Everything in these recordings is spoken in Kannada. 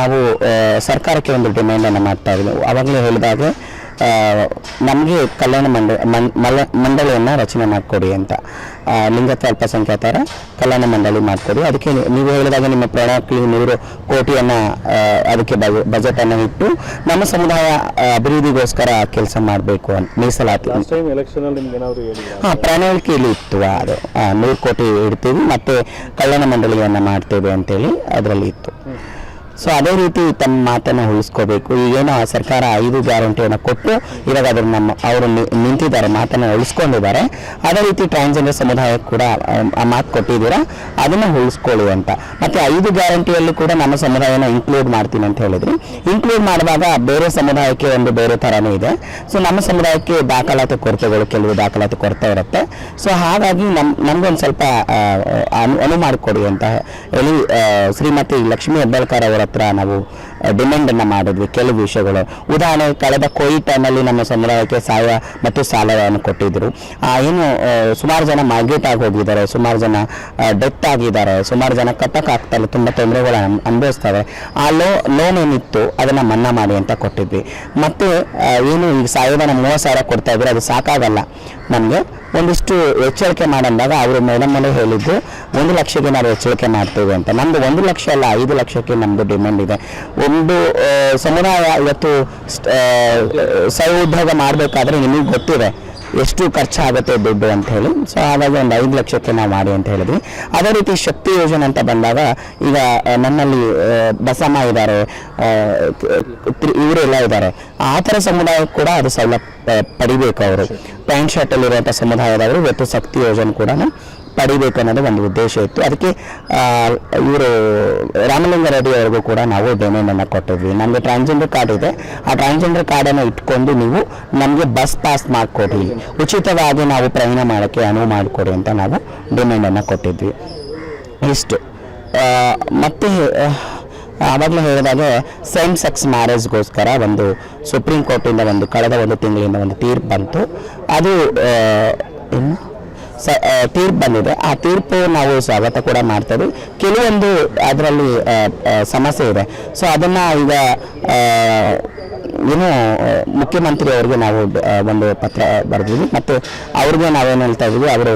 ನಾವು ಸರ್ಕಾರಕ್ಕೆ ಒಂದು ಡಿಮ್ಯಾಂಡನ್ನು ಮಾಡ್ತಾ ಇದ್ದೀವಿ ಆವಾಗಲೇ ಹೇಳಿದಾಗ ನಮಗೆ ಕಲ್ಯಾಣ ಮಂಡ ಮಲ- ಮಂಡಳಿಯನ್ನು ರಚನೆ ಮಾಡಿಕೊಡಿ ಅಂತ. ಲಿಂಗತ್ವ ಅಲ್ಪಸಂಖ್ಯಾತರ ಕಲ್ಯಾಣ ಮಂಡಳಿ ಮಾಡಿಕೊಡಿ. ಅದಕ್ಕೆ ನೀವು ಹೇಳಿದಾಗ ನಿಮ್ಮ ಪ್ರಣಾಳಿಕೆ ನೂರು ಕೋಟಿಯನ್ನು ಅದಕ್ಕೆ ಬಜೆಟನ್ನು ಇಟ್ಟು ನಮ್ಮ ಸಮುದಾಯ ಅಭಿವೃದ್ಧಿಗೋಸ್ಕರ ಕೆಲಸ ಮಾಡಬೇಕು ಅಂತ ಮೀಸಲಾತಿ. ಹಾಂ ಪ್ರಣಾಳಿಕೆಯಲ್ಲಿ ಇತ್ತು ಅದು. ನೂರು ಕೋಟಿ ಇಡ್ತೀವಿ ಮತ್ತು ಕಲ್ಯಾಣ ಮಂಡಳಿಯನ್ನು ಮಾಡ್ತೇವೆ ಅಂತೇಳಿ ಅದರಲ್ಲಿ ಇತ್ತು. ಸೊ ಅದೇ ರೀತಿ ತಮ್ಮ ಮಾತನ್ನು ಉಳಿಸ್ಕೋಬೇಕು. ಈಗೇನೋ ಸರ್ಕಾರ ಐದು ಗ್ಯಾರಂಟಿಯನ್ನು ಕೊಟ್ಟು ಇವಾಗ ಅದ್ರ ನಮ್ಮ ಅವರು ನಿಂತಿದ್ದಾರೆ ಮಾತನ್ನು ಉಳಿಸ್ಕೊಂಡಿದ್ದಾರೆ. ಅದೇ ರೀತಿ ಟ್ರಾನ್ಸ್ಜೆಂಡರ್ ಸಮುದಾಯಕ್ಕೆ ಕೂಡ ಆ, ಮಾತು ಕೊಟ್ಟಿದ್ದೀರಾ? ಅದನ್ನು ಉಳಿಸ್ಕೊಳ್ಳಿ ಅಂತ. ಮತ್ತು ಐದು ಗ್ಯಾರಂಟಿಯಲ್ಲೂ ಕೂಡ ನಮ್ಮ ಸಮುದಾಯನ ಇನ್ಕ್ಲೂಡ್ ಮಾಡ್ತೀನಿ ಅಂತ ಹೇಳಿದ್ರು. ಇನ್ಕ್ಲೂಡ್ ಮಾಡುವಾಗ ಬೇರೆ ಸಮುದಾಯಕ್ಕೆ ಒಂದು ಬೇರೆ ಥರನೇ ಇದೆ. ಸೊ ನಮ್ಮ ಸಮುದಾಯಕ್ಕೆ ದಾಖಲಾತಿ ಕೊರತೆಗಳು ಕೆಲವು ದಾಖಲಾತಿ ಕೊರತೆ ಇರುತ್ತೆ. ಸೊ ಹಾಗಾಗಿ ನಮ್ಮ ನಮಗೊಂದು ಸ್ವಲ್ಪ ಅನು ಮಾಡಿಕೊಡಿ ಅಂತ ಹೇಳಿ ಶ್ರೀಮತಿ ಲಕ್ಷ್ಮೀ ಹೆಬ್ಬಾಳ್ಕರ್ ಅವರ ಹತ್ರ ನಾವು ಡಿಮ್ಯಾಂಡನ್ನು ಮಾಡಿದ್ವಿ ಕೆಲವು ವಿಷಯಗಳು. ಉದಾಹರಣೆ, ಕಳೆದ ಕೋವಿಡ್ ಟೈಮಲ್ಲಿ ನಮ್ಮ ಸಮುದಾಯಕ್ಕೆ ಸಹಾಯ ಮತ್ತು ಸಾಲವನ್ನು ಕೊಟ್ಟಿದ್ದರು ಏನು ಸುಮಾರು ಜನ ಮಾರ್ಗೇಟ್ ಆಗಿ ಹೋಗಿದ್ದಾರೆ, ಸುಮಾರು ಜನ ಡೆತ್ ಆಗಿದ್ದಾರೆ, ಸುಮಾರು ಜನ ಕಟ್ಟಕ್ಕಾಗ್ತಾ ಇಲ್ಲ, ತುಂಬ ತೊಂದರೆಗಳು ಅನುಭವಿಸ್ತಾರೆ. ಆ ಲೋ ಲೋನ್ ಏನಿತ್ತು, ಅದನ್ನು ಮನ್ನಾ ಮಾಡಿ ಅಂತ ಕೊಟ್ಟಿದ್ವಿ. ಮತ್ತು ಏನು ಈಗ ಸಹಾಯಧನ ಮೂವತ್ತು ಸಾವಿರ ಕೊಡ್ತಾ ಇದ್ರೆ, ಅದು ಸಾಕಾಗಲ್ಲ. ನಮಗೆ ಒಂದಿಷ್ಟು ಎಚ್ಚರಿಕೆ ಮಾಡಂದಾಗ ಅವರು ಮೇಡಮ್ ಹೇಳಿದ್ದು, ಒಂದು ಲಕ್ಷಕ್ಕೆ ನಾವು ಎಚ್ಚರಿಕೆ ಮಾಡ್ತೇವೆ ಅಂತ. ನಮ್ದು ಒಂದು ಲಕ್ಷ ಅಲ್ಲ, ಐದು ಲಕ್ಷಕ್ಕೆ ನಮ್ಮದು ಡಿಮ್ಯಾಂಡ್ ಇದೆ. ಒಂದು ಸಮುದಾಯ ಇವತ್ತು ಸಹೋದ್ಯೋಗ ಮಾಡಬೇಕಾದ್ರೆ ನಿಮಗೆ ಗೊತ್ತಿದೆ ಎಷ್ಟು ಖರ್ಚಾಗುತ್ತೆ ದುಡ್ಡು ಅಂತ ಹೇಳಿ. ಸೊ ಹಾಗಾಗಿ ಒಂದು ಐದು ಲಕ್ಷಕ್ಕೆ ನಾವು ಮಾಡಿ ಅಂತ ಹೇಳಿದ್ವಿ. ಅದೇ ರೀತಿ ಶಕ್ತಿ ಯೋಜನೆ ಅಂತ ಬಂದಾಗ ಈಗ ನನ್ನಲ್ಲಿ ಬಸಮ್ಮ ಇದ್ದಾರೆ ಇವರೆಲ್ಲ ಇದ್ದಾರೆ. ಆ ಥರ ಸಮುದಾಯಕ್ಕೆ ಕೂಡ ಅದು ಸೌಲಭ್ಯ ಪಡಿಬೇಕು ಅವರು. ಪ್ಯಾಂಟ್ ಶರ್ಟಲ್ಲಿರುವಂಥ ಸಮುದಾಯದವರು ಇವತ್ತು ಶಕ್ತಿ ಯೋಜನೆ ಕೂಡ ಪಡಿಬೇಕು ಅನ್ನೋದು ಒಂದು ಉದ್ದೇಶ ಇತ್ತು. ಅದಕ್ಕೆ ಇವರು ರಾಮಲಿಂಗಾರೆಡ್ಡಿ ಅವರಿಗೂ ಕೂಡ ನಾವು ಡಿಮ್ಯಾಂಡನ್ನು ಕೊಟ್ಟಿದ್ವಿ. ನಮಗೆ ಟ್ರಾನ್ಸ್ಜೆಂಡರ್ ಕಾರ್ಡ್ ಇದೆ. ಆ ಟ್ರಾನ್ಸ್ಜೆಂಡರ್ ಕಾರ್ಡನ್ನು ಇಟ್ಕೊಂಡು ನೀವು ನಮಗೆ ಬಸ್ ಪಾಸ್ ಮಾಡಿಕೊಡಿ. ಉಚಿತವಾಗಿ ನಾವು ಪ್ರಯಾಣ ಮಾಡೋಕ್ಕೆ ಅನುವು ಮಾಡಿಕೊಡಿ ಅಂತ ನಾವು ಡಿಮ್ಯಾಂಡನ್ನು ಕೊಟ್ಟಿದ್ವಿ. ಇಷ್ಟು. ಮತ್ತು ಆವಾಗಲೇ ಹೇಳಿದಾಗ ಸೇಮ್ ಸೆಕ್ಸ್ ಮ್ಯಾರೇಜ್ಗೋಸ್ಕರ ಒಂದು ಸುಪ್ರೀಂ ಕೋರ್ಟಿಂದ ಒಂದು ಕಳೆದ ಒಂದು ತಿಂಗಳಿಂದ ಒಂದು ತೀರ್ಪು ಬಂತು. ಅದು ಇನ್ನು ಸ ತೀರ್ಪು ಬಂದಿದೆ. ಆ ತೀರ್ಪು ನಾವು ಸ್ವಾಗತ ಕೂಡ ಮಾಡ್ತೇವೆ. ಕೆಲವೊಂದು ಅದರಲ್ಲಿ ಸಮಸ್ಯೆ ಇದೆ. ಸೊ ಅದನ್ನು ಈಗ ಏನು, ಮುಖ್ಯಮಂತ್ರಿ ಅವರಿಗೆ ನಾವು ಒಂದು ಪತ್ರ ಬರೆದಿದ್ವಿ. ಮತ್ತು ಅವ್ರಿಗೆ ನಾವೇನು ಹೇಳ್ತಾ ಇದ್ವಿ ಅವರು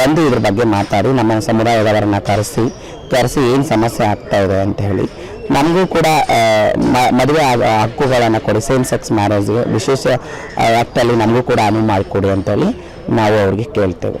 ಬಂದು ಇದ್ರ ಬಗ್ಗೆ ಮಾತಾಡಿ, ನಮ್ಮ ಸಮುದಾಯದವರನ್ನ ಕರೆಸಿ ಕರೆಸಿ ಏನು ಸಮಸ್ಯೆ ಆಗ್ತಾ ಇದೆ ಅಂತ ಹೇಳಿ. ನಮಗೂ ಕೂಡ ಮದುವೆ ಹಕ್ಕುಗಳನ್ನು ಕೊಡಿ ಸೇಮ್ ಸೆಕ್ಸ್ ಮ್ಯಾರೇಜ್ಗೆ ವಿಶೇಷ ಆ್ಯಕ್ಟಲ್ಲಿ ನಮಗೂ ಕೂಡ ಅನುವು ಮಾಡಿಕೊಡಿ ಅಂತೇಳಿ ನಾವು ಅವ್ರಿಗೆ ಕೇಳ್ತೇವೆ.